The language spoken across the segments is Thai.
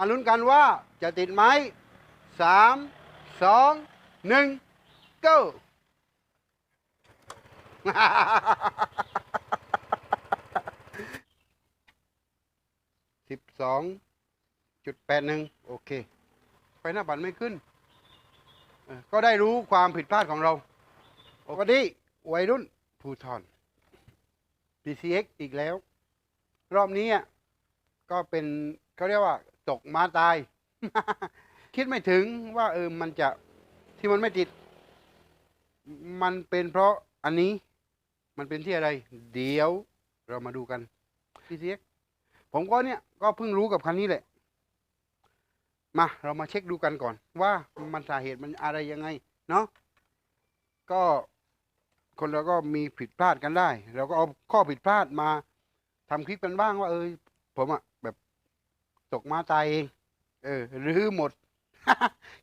มาลุ้นกันว่าจะติดไหมสามสองหนึ่ง go สิบสองจุดแปดหนึ่งโอเคไฟหน้าบัตรไม่ขึ้น ก็ได้รู้ความผิดพลาดของเราสวัสดีวัยรุ่นภูทร PCX อีกแล้ว รอบนี้อะก็เป็นเขาเรียกว่า ตกมาตาย คิดไม่ถึงว่าเออมันจะที่มันไม่ติด มันเป็นเพราะอันนี้มันเป็นที่อะไร เดี๋ยวเรามาดูกัน PCX ผมก็เนี่ยก็เพิ่งรู้กับคันนี้แหละ มาเรามาเช็คดูกันก่อน ว่ามันสาเหตุมันอะไรยังไง เนาะก็คนเราก็มีผิดพลาดกันได้ เราก็เอาข้อผิดพลาดมาทำคลิปกันบ้างว่า เออผมอะ ตกมาตายเองเออหรือหมด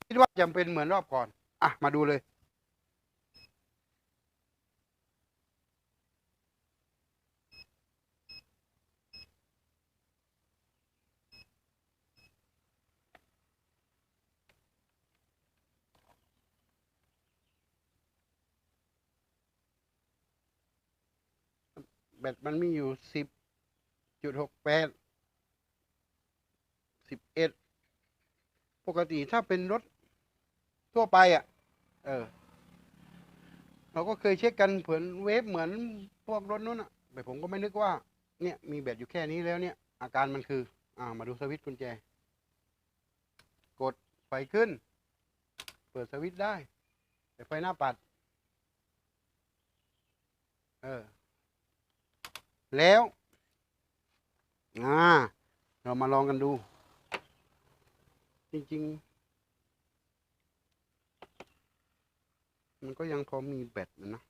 คิดว่าจำเป็นเหมือนรอบก่อน อะ มาดูเลยแบตมันมีอยู่สิบจุดหกแปด สิบเอ็ดปกติถ้าเป็นรถทั่วไปอะ เออ เราก็เคยเช็คกันเผือนเวฟเหมือนพวกรถนู้นอะแต่ผมก็ไม่นึกว่า เนี่ยมีแบตอยู่แค่นี้แล้วเนี่ย อาการมันคือ อ่า มาดูสวิตช์กุญแจ กดไฟขึ้น เปิดสวิตช์ได้ แต่ไฟหน้าปัด เออ แล้ว อ่า เรามาลองกันดู จริง ๆ มันก็ยังพอมีแบตนะนะ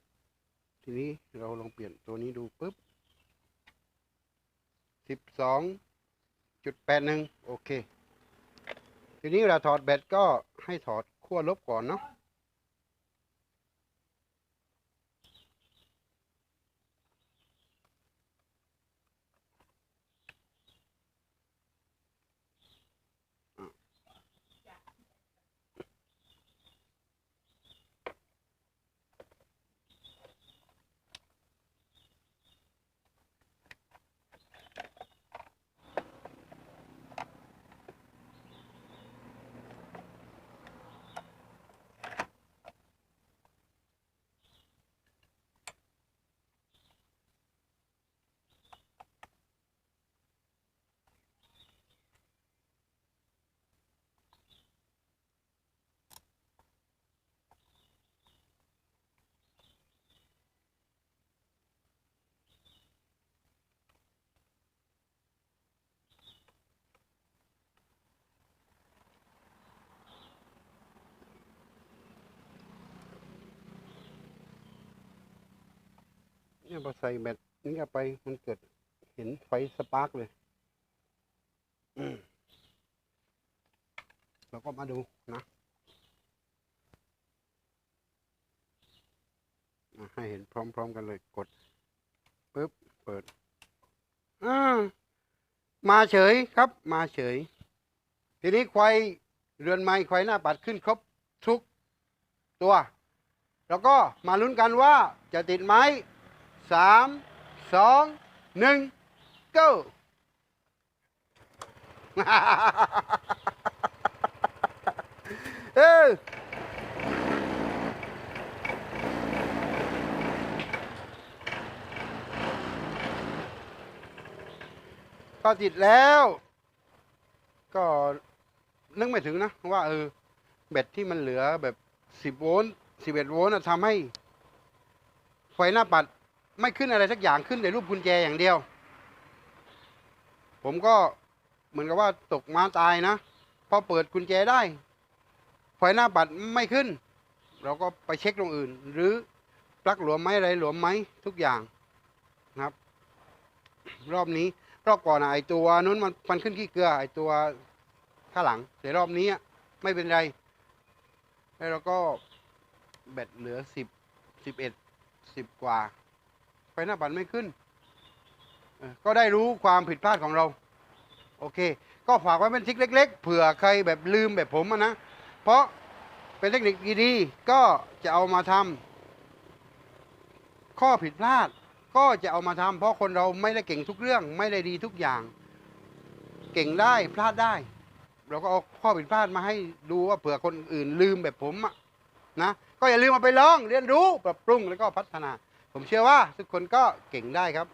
ทีนี้เราลองเปลี่ยนตัวนี้ดูปุ๊บสิบสองจุดแปดหนึ่งโอเค ทีนี้เวลาถอดแบตก็ให้ถอดขั้วลบก่อนเนาะ เนี่ยพอใส่แบตนี้เข้าไปมันเกิดเห็นไฟสปาร์กเลยเราก็มาดูนะให้เห็นพร้อม ๆ กันเลยกดปึ๊บเปิดอามาเฉยครับ มาเฉย ทีนี้ควายเรือนไม้ควายหน้าปัดขึ้นครบทุกตัว แล้วก็มาลุ้นกันว่าจะติดไหม สามสองหนึ่ง go เออก็ติดแล้ว ก็นึกไม่ถึงนะ ว่าเออแบตที่มันเหลือแบบสิบโวลต์สิบเอ็ดโวลต์ทำให้ ไฟหน้าปัด ไม่ขึ้นอะไรสักอย่างขึ้นแต่รูปกุญแจอย่างเดียว ผมก็เหมือนกับว่าตกม้าตายนะ พอเปิดกุญแจได้ไฟหน้าปัดไม่ขึ้น เราก็ไปเช็คตรงอื่น หรือปลั๊กหลวมไหมอะไรหลวมไหมทุกอย่างนะครับ รอบนี้รอบก่อนอะไอตัวนู้นมันมันขึ้นขี้เกลือไอตัวข้างหลังแต่รอบนี้อไม่เป็นไร แล้วเราก็แบตเหลือสิบสิบเอ็ดสิบกว่า ไฟหน้าปัดไม่ขึ้น ก็ได้รู้ความผิดพลาดของเรา โอเค ก็ฝากไว้เป็นทริกเล็ก ๆ เผื่อใครแบบลืมแบบผมนะ เพราะเป็นเทคนิคดีๆก็จะเอามาทำข้อผิดพลาดก็จะเอามาทำเพราะคนเราไม่ได้เก่งทุกเรื่อง ไม่ได้ดีทุกอย่าง เก่งได้พลาดได้ เราก็เอาข้อผิดพลาดมาให้ดูว่าเผื่อคนอื่นลืมแบบผมอะนะก็อย่าลืมมาไปลองเรียนรู้ปรับปรุงแล้วก็พัฒนา ผมเชื่อว่าทุกคนก็เก่งได้ครับ